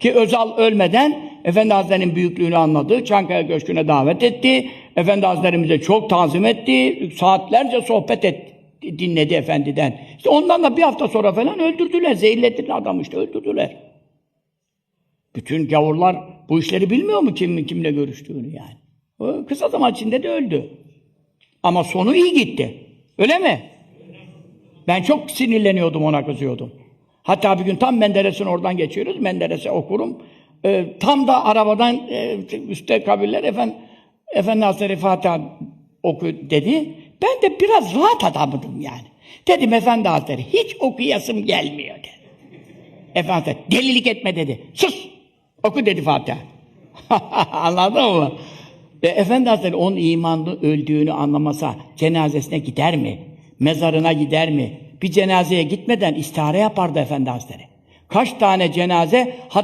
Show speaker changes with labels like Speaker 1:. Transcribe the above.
Speaker 1: Ki Özal ölmeden Efendi Hazretleri'nin büyüklüğünü anladı. Çankaya Köşkü'ne davet etti. Efendi Hazretlerimize çok tazim etti. Saatlerce sohbet etti. Dinledi efendiden. İşte ondan da bir hafta sonra falan öldürdüler. Zehirlediler adamı işte öldürdüler. Bütün gavurlar bu işleri bilmiyor mu kimin kimle görüştüğünü yani. O kısa zaman içinde de öldü. Ama sonu iyi gitti. Öyle mi? Ben çok sinirleniyordum ona kızıyordum. Hatta bir gün tam Menderes'in oradan geçiyoruz. Menderes'e okurum. Ee, tam da arabadan e, üstte kabirler efendim Efendi Hazretleri Fatiha oku dedi. Ben de biraz rahat adamdım yani. Dedim Efendi Hazretleri hiç okuyasım gelmiyor dedi. Efendi delilik etme dedi. Sus! Oku dedi Fatiha. Anladın mı? E, Efendi Hazretleri onun imanlı öldüğünü anlamasa cenazesine gider mi? Mezarına gider mi? Bir cenazeye gitmeden istihare yapardı Efendi Hazretleri. Kaç tane cenaze